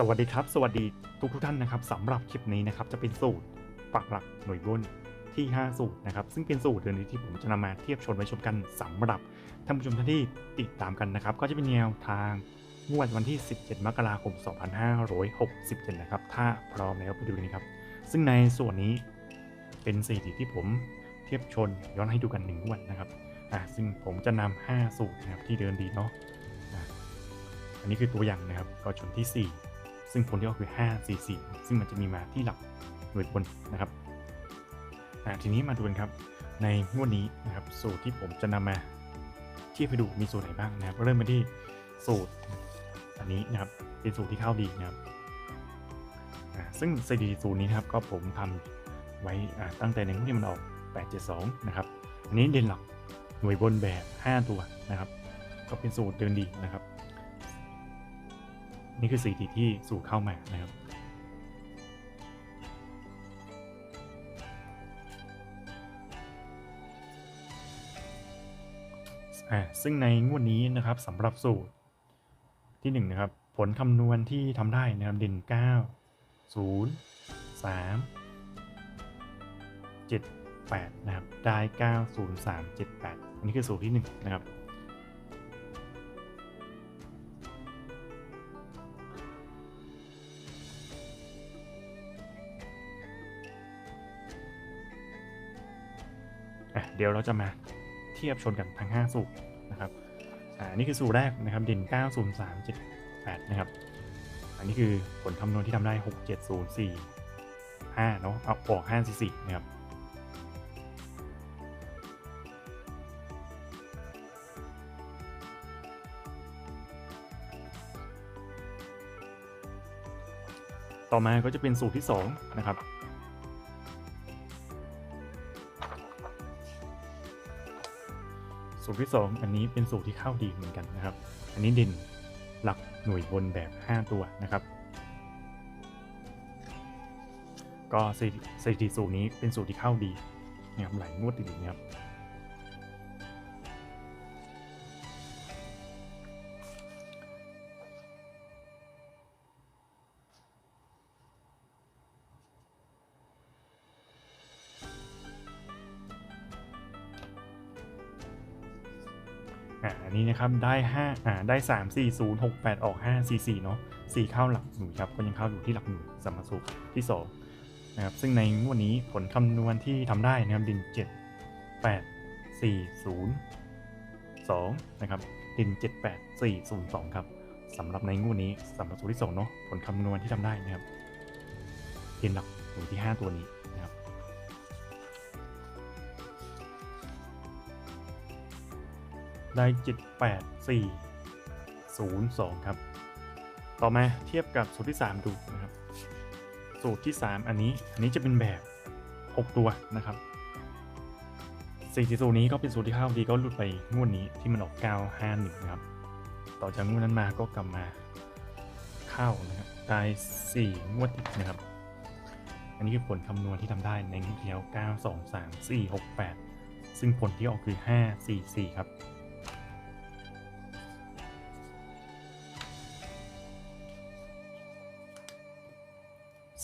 สวัสดีครับ สวัสดีทุกทุกท่านนะครับสำหรับคลิปนี้นะครับจะเป็นสูตรปักหลักหน่วยบนที่ 5 สูตรนะครับซึ่งเป็นสูตรเดือนนี้ที่ผมจะนำมาเทียบชนไว้ชมกันสำหรับท่านผู้ชมท่านที่ติดตามกันนะครับ ก็จะเป็นแนวทางงวดวันที่ 17 มกราคม 2567 นะครับ ถ้าพร้อมแล้วไปดูกันครับ ซึ่งในส่วนนี้เป็นสถิติที่ผมเทียบชนย้อนให้ดูกันหนึ่งวดนะครับอะซึ่งผมจะนำ5สูตรนะครับที่เดินดีเนาะอะอันนี้คือตัวอย่างนะครับก็ชนที่ 4 ซึ่งผลที่ออกคือ 5 4 4 ซึ่งมันจะมีมาที่หลักหน่วยบนนะครับทีนี้มาดูกันครับในงวดนี้นะครับสูตรที่ผมจะนำมาเทียบให้ดูมีสูตรไหนบ้างนะครับ เริ่มมาที่สูตรอันนี้นะครับเป็นสูตรที่เข้าดีนะครับซึ่งสถิติสูตรนี้นะครับก็ผมทำไว้ตั้งแต่ในงวดที่มันออก 872 นะครับ อันนี้เด่นหลักหน่วยบนแบบ 5 ตัวนะครับ ก็เป็นสูตรเดินดีนะครับ นี่คือสถิติที่สูตรเข้ามานะครับอ่าซึ่งในงวดนี้นะครับสำหรับสูตรที่1นงนะครับผลคำนวณที่ทำได้นะครับเด่น 9 0 3 7 8 นะครับได้ 9 0 3 7 8 อันนี้คือสูตรที่ 1 นะครับ อะเดี๋ยวเราจะมาเทียบชนกันทั้ง 5 สูตรนะครับอ่านี่คือสูตรแรกนะครับเด่น 9 0 3 7 8 นะครับ อันนี้คือผลคำนวณที่ทำได้ 6 7 0 4 5 เนาะเอาออก 5 4 4 นะครับต่อมาก็จะเป็นสูตรที่ 2 นะครับ สูตรที่ 2 อันนี้เป็นสูตรที่เข้าดีเหมือนกันนะครับ อันนี้ดินหลักหน่วยบนแบบ 5 ตัวนะครับ ก็สถิติสถิติสูตรนี้เป็นสูตรที่เข้าดีนะครับหลายงวดติดๆนะครับ นนี้นะครับได้5อ่าได้ 3 4 0 6 8 ออก 5 4 4 เนาะ4เข้าหลักหน่วยครับก็ยังเข้าอยู่ที่หลักหน่วยสมมาสุขที่2นะครับซึ่งในงวดนี้ผลคำนวณที่ทำได้นะครับดิน 7 8 4 0 2 นะครับดิน 7 8 4 0 2 ครับสำหรับในงวดนี้สำหรับสูตรที่2เนาะผลคำนวณที่ทำได้นะครับเป็นหลักหน่วยที่ 5 ตัวนี้ ได้ 78402 ครับ ต่อมาเทียบกับสูตรที่ 3 ดูนะครับ สูตรที่ 3 อันนี้ อันนี้จะเป็นแบบ 6 ตัวนะครับสี่สูตรนี้ก็เป็นสูตรที่เข้าดีก็หลุดไปงวดนี้ที่มันออก 951 นะครับ ต่อจากงวดนั้นมาก็กลับมาเข้านะครับได้4งวดติดนะครับ อันนี้คือผลคำนวณที่ทำได้ในงวดที่แล้ว9 2 3 4 6 8 ซึ่งผลที่ออกคือ 5 4 4 ครับ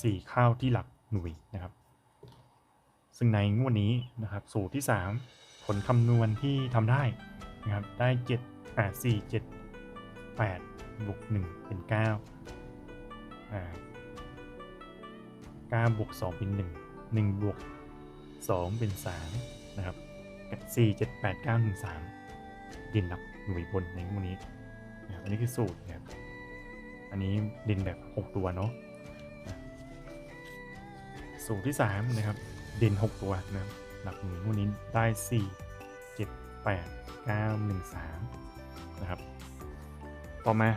สี่ข้าวที่หลักหน่วยนะครับ ซึ่งในงวดนี้นะครับ สูตรที่ 3 ผลคำนวณที่ทำได้นะครับ ได้7อ่า4 7 8บวก1เป็น9อ่า9บวก2เป็น 1 1บวก2เป็น3นะครับ4 7 8 9 1 3ดินหลักหน่วยบนในงวดนี้นะครับอันนี้คือสูตรนะครับ อันนี้ดินแบบ 6 ตัวเนาะ สูตรที่ 3 นะครับ เด่น 6 ตัวนะครับหลักหน่วยงวดนี้ได้ 4 7 8 9 1 3 นะครับ ต่อมา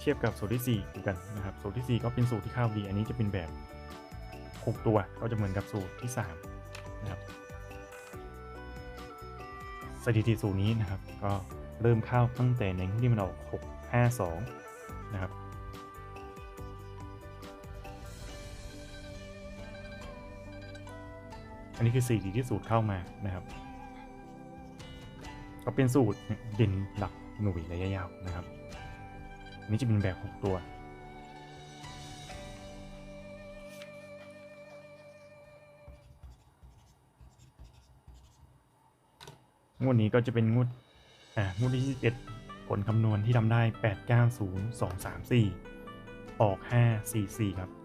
เทียบกับสูตรที่4ดูกันนะครับ สูตรที่ 4 ก็เป็นสูตรที่เข้าดี อันนี้จะเป็นแบบ 6 ตัวก็จะเหมือนกับสูตรที่ 3 นะครับ สถิติสูตรนี้นะครับ ก็เริ่มเข้าตั้งแต่ในงที่มันออก 6 5 2 นะครับันนี้คือสีดีที่สูตรเข้ามานะครับ ก็เป็นสูตรดินหลักหน่วยระยะยาวนะครับนนี้จะเป็นแบบ 6 ตัว งวดนี้ก็จะเป็นงวดอ่างวดที่ 21 ผลคำนวณที่ทำได้ 890234 ออก 544 ครับ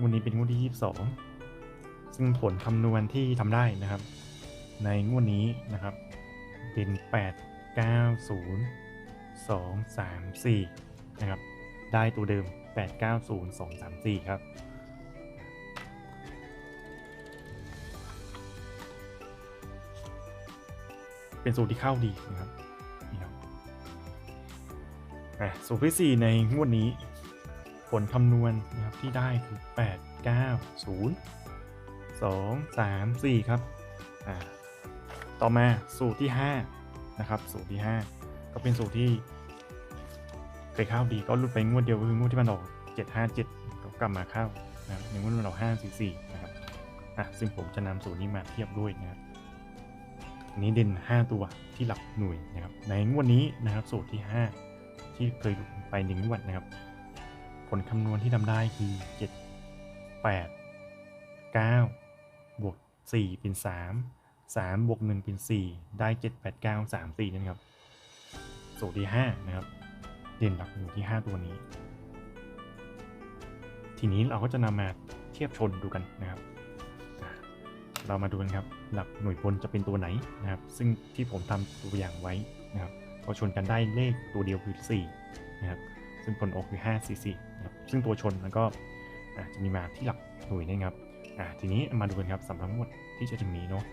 งวดนี้เป็นงวดที่ 22 ซึ่งผลคำนวณที่ทำได้นะครับ ในงวดนี้นะครับ เป็น 8 9 0 2 3 4 นะครับ ได้ตัวเดิม 8 9 0 2 3 4 ครับ เป็นสูตรที่เข้าดีนะครับนี่ครับอะสูตรที่ 4 ในงวดนี้ ผลคำนวณนะครับที่ได้คือ 8 9 0 2 3 4 ครับอ่าต่อมาสูตรที่ 5 นะครับ สูตรที่ 5 ก็เป็นสูตรที่เคยเข้าดีก็หลุดไปงวดเดียวก็คืองวดที่มันออก 757ก็กลับมาเข้านะครับในงวดมันออก544นะครับอะซึ่งผมจะนำสูตรนี้มาเทียบด้วยนะครับอันนี้เด่น 5 ตัวที่หลักหน่วยนะครับในงวดนี้นะครับสูตรที่ 5 ที่เคยดูไปหนึ่งงวดนะครับ ผลคำนวณที่ทำได้คือ 7 8 9 บวก 4 เป็น 3 3 บวก 1 เป็น 4 ได้ 7 8 9 3 4นั่นครับสูตรที่ 5 นะครับ เด่นหลักหน่วยที่ 5 ตัวนี้ ทีนี้เราก็จะนำมาเทียบชนดูกันนะครับ เรามาดูกันครับ หลักหน่วยบนจะเป็นตัวไหนนะครับ ซึ่งที่ผมทำตัวอย่างไว้นะครับพอชนกันได้เลขตัวเดียวคือ 4 นะครับ ซึ่งผลออกคือ5 4 4 ซึ่งตัวชนแล้วก็จะมีมาที่หลักหน่วยนะครับทีนี้มาดูกันครับสำหรับงวดที่จะถึงนี้เนาะ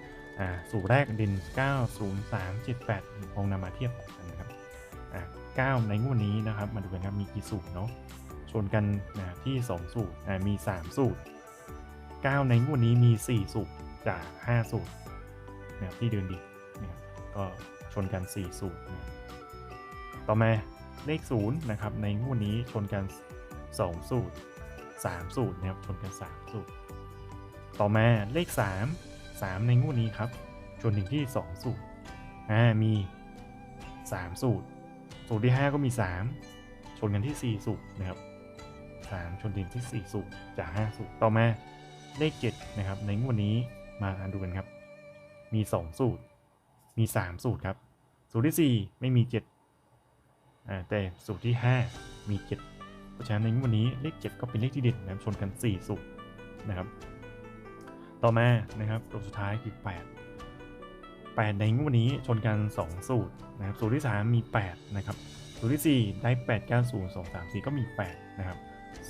สูตรแรกเด่น 9 0 3 7 8ลองนำมาเทียบกันนะครับอ่า9ในงวดนี้นะครับมาดูกันครับมีกี่สูตรเนาะชนกันที่ 2 สูตรอ่ามี 3 สูตร 9 ในงวดนี้มี 4 สูตรจาก 5 สูตรนะครับที่เดินดีนะครับก็ชนกัน 4 สูตรนะต่อมาเลข0นะครับในงวดนี้ชนกัน 2 สูตร 3 สูตรนะครับชนกัน 3 สูตร ต่อมาเลข 3 3 ในงวดนี้ครับ ชนถึงที่ 2 สูตรอ่ามี 3 สูตร สูตรที่ 5 ก็มี 3 ชนกันที่ 4 สูตรนะครับ 3 ชนถึงที่ 4 สูตรจาก 5 สูตร ต่อมาเลข 7 นะครับ ในงวดนี้มาดูกันครับ มี 2 สูตร มี 3 สูตรครับ สูตรที่ 4 ไม่มี 7อ่าแต่สูตรที่ 5 มี 7 เพราะฉะนั้นในงวดนี้เลข 7 ก็เป็นเลขที่เด่นนะครับชนกัน 4สูตรนะครับ ต่อมานะครับตัวสุดท้ายคือ 8 8 ในงวดนี้ชนกัน 2 สูตรนะครับสูตรที่ 3 มี 8 นะครับ สูตรที่ 4 ได้ 8 9 0 2 3 4 ก็มี 8 นะครับ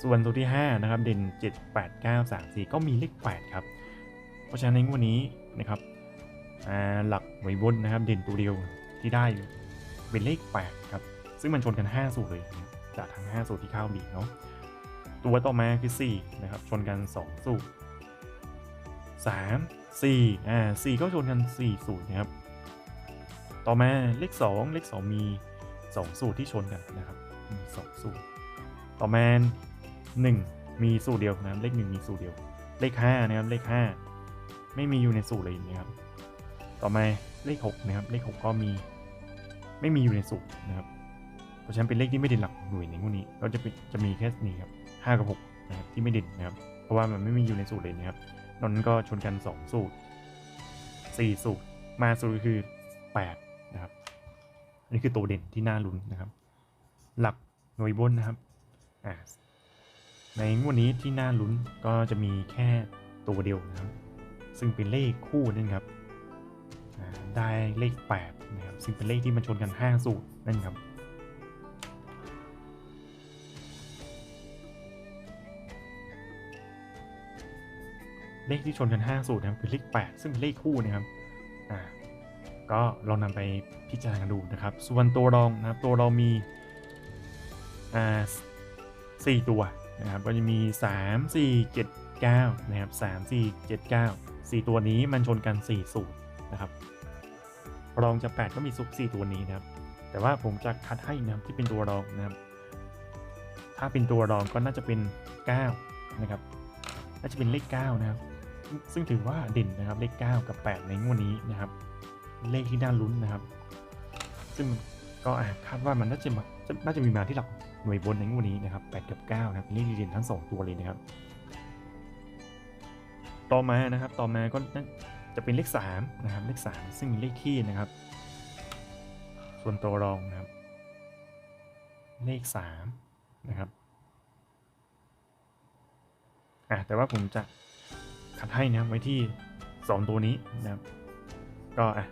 ส่วนสูตรที่ 5 นะครับ เด่น 7 8 9 3 4 ก็มีเลข 8 ครับ เพราะฉะนั้นในงวดนี้นะครับอ่าหลักหน่วยบนนะครับ เด่นตัวเดียวที่ได้เป็นเลข 8 ครับ ซึ่งมันชนกัน 5 สูตรเลย จากทั้ง 5 สูตรที่เข้าบีเนาะตัวต่อมาคือ 4 นะครับ ชนกัน 2 สูตร 3 4อ่า4ก็ชนกัน 4 สูตรนะครับ ต่อมาเลข 2 เลข 2 มี 2 สูตรที่ชนกันนะครับ มี 2 สูตร ต่อมา 1 มีสูตรเดียวนะครับเลข 1 มีสูตรเดียว เลข 5 นะครับ เลข 5 ไม่มีอยู่ในสูตรเลยนะครับ ต่อมาเลข 6 นะครับ เลข 6 ก็มี ไม่มีอยู่ในสูตรนะครับ ราะฉะนั้นเป็นเลขที่ไม่เด่นหลักหน่วยในงวดนี้ ก็จะเป็นจะมีแค่นี้ครับ5กับ6นะครับที่ไม่เด่นนะครับ เพราะว่ามันไม่มีอยู่ในสูตรเลยนะครับนอกนั้นก็ชนกัน 2 สูตร 4 สูตร มาสูตรคือ 8 นะครับ อันนี้คือตัวเด่นที่น่าลุ้นนะครับ หลักหน่วยบนนะครับ อ่า ในงวดนี้ที่น่าลุ้นก็จะมีแค่ตัวเดียวนะครับ ซึ่งเป็นเลขคู่นั่นครับ ได้เลข 8 นะครับ ซึ่งเป็นเลขที่มันชนกัน 5 สูตรนั่นครับ เลขที่ชนกัน5สูตรนะครับคือเลข8 ซึ่งเป็นเลขคู่นะครับอ่าก็ลองนำไปพิจารณาดูนะครับ ส่วนตัวรองนะครับตัวเรามีอ่าสี่ตัวนะครับก็จะมี 3 4 7 9นะครับ3 4 7 9 4 ตัวนี้มันชนกัน 4 สูตรนะครับ รองจาก8ก็มีสุก4ตัวนี้นะครับ แต่ว่าผมจะคัดให้นะครับที่เป็นตัวรองนะครับ ถ้าเป็นตัวรองก็น่าจะเป็น 9 นะครับ น่าจะเป็นเลข 9 นะครับ ซึ่งถือว่าเด่นนะครับเลข 9 กับ 8 ในงวดนี้นะครับ เลขที่น่าลุ้นนะครับ ซึ่งก็คาดว่ามันน่าจะมาน่าจะมีมาที่หลักหน่วยบนในงวดนี้นะครับ 8 กับ 9 นะครับเป็นเลขที่เด่นทั้ง 2 ตัวเลยนะครับ ต่อมานะครับต่อมาก็น่าจะเป็นเลขสามนะครับ เลขสามซึ่งมีเลขที่นะครับ ส่วนตัวรองนะครับ เลขสามนะครับอะแต่ว่าผมจะ คัดให้นะไว้ที่สองตัวนี้นะครับก็อะ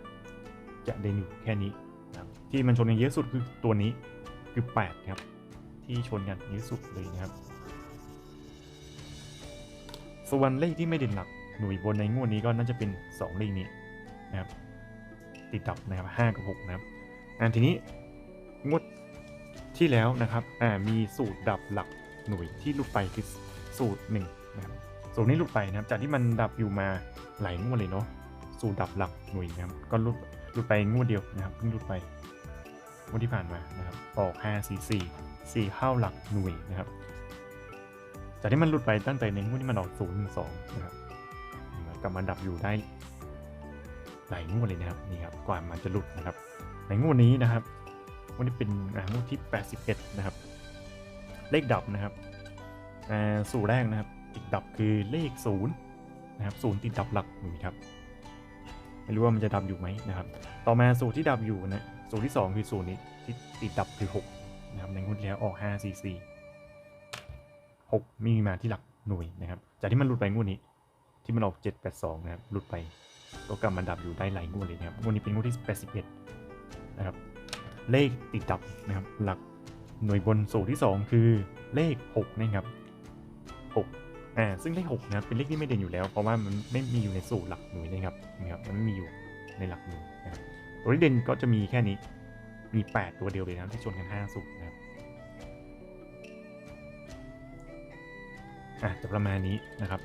จะเด่นอยู่แค่นี้นะครับที่มันชนกันเยอะสุดคือตัวนี้คือ8ครับที่ชนกันเยอะสุดเลยนะครับส่วนเลขที่ไม่เด่นหลักหน่วยบนในงวดนี้ก็น่าจะเป็น 2 เลขนี้นะครับติดดับนะครับ5กับ6นะครับอันทีนี้งวดที่แล้วนะครับอ่ามีสูตรดับหลักหน่วยที่ลุดไปคือสูตร1นะครับ สูตรนี้หลุดไปนะครับ จากที่มันดับอยู่มาหลายงวดเลยเนาะ สูตรดับหลักหน่วยนะครับ ก็หลุดหลุดไปงวดเดียวนะครับ เพิ่งหลุดไปงวดที่ผ่านมานะครับ ออก 5 4 4 4เข้าหลักหน่วยนะครับ จากที่มันหลุดไปตั้งแต่ในงวดที่มันออก0 1 2นะครับกลับมาดับอยู่ได้หลายงวดเลยนะครับนี่ครับกว่ามันจะหลุดนะครับ ในงวดนี้นะครับงวดนี้เป็นงวดที่ 81 นะครับ เลขดับนะครับอ่าสูตรแรกนะครับ ติดดับคือเลข0นะครับศูนย์ติดดับหลักหน่วยครับไม่รู้ว่ามันจะดับอยู่ไหมนะครับ ต่อมาสูตรที่ดับอยู่นะสูตรที่ 2 คือสูตรนี้ที่ติดดับคือ6นะครับในงวดที่แล้วออก5 4 4 6มีมาที่หลักหน่วยนะครับ จากที่มันหลุดไปงวดนี้ ที่มันออก 7 8 2 นะครับหลุดไปก็กลับมาดับอยู่ได้หลายงวดเลยนะครับงวดนี้เป็นงวดที่ 81 นะครับ เลขติดดับนะครับหลักหน่วยบนสูตรที่ 2 คือเลข6นะครับ6 อ่าซึ่งเลข6นะเป็นเลขที่ไม่เด่นอยู่แล้ว เพราะว่ามันไม่มีอยู่ในสูตรหลักหน่วยนะครับนะครับมันไม่มีอยู่ในหลักหน่วยนะครับตัวที่เด่นก็จะมีแค่นี้มี 8 ตัวเดียวเลยนะครับที่ชนกัน5สูตรนะครับอะจะประมาณนี้นะครับ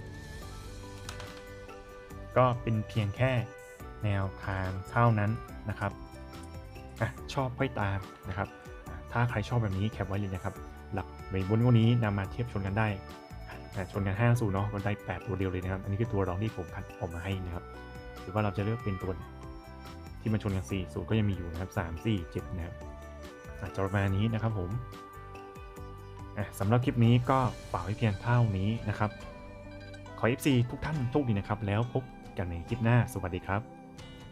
ก็เป็นเพียงแค่แนวทางเท่านั้นนะครับอะชอบค่อยตามนะครับอะถ้าใครชอบแบบนี้แคปไว้เลยนะครับ หลักใบบนพวันนี้นำมาเทียบชนกันได้ ชนกัน5สูเนาะก็ได้ 8 ตัวเดียวเลยนะครับ อันนี้คือตัวรองที่ผมคัดออกมาให้นะครับ หรือว่าเราจะเลือกเป็นตัวที่มาชนกัน4สูตรก็ยังมีอยู่นะครับ 3 4 7 นะครับอะจะประมาณนี้นะครับผมสำหรับคลิปนี้ก็ฝากไว้เพียงเท่านี้นะครับ ขอ FC ทุกท่านโชคดีนะครับ แล้วพบกันในคลิปหน้า สวัสดีครับ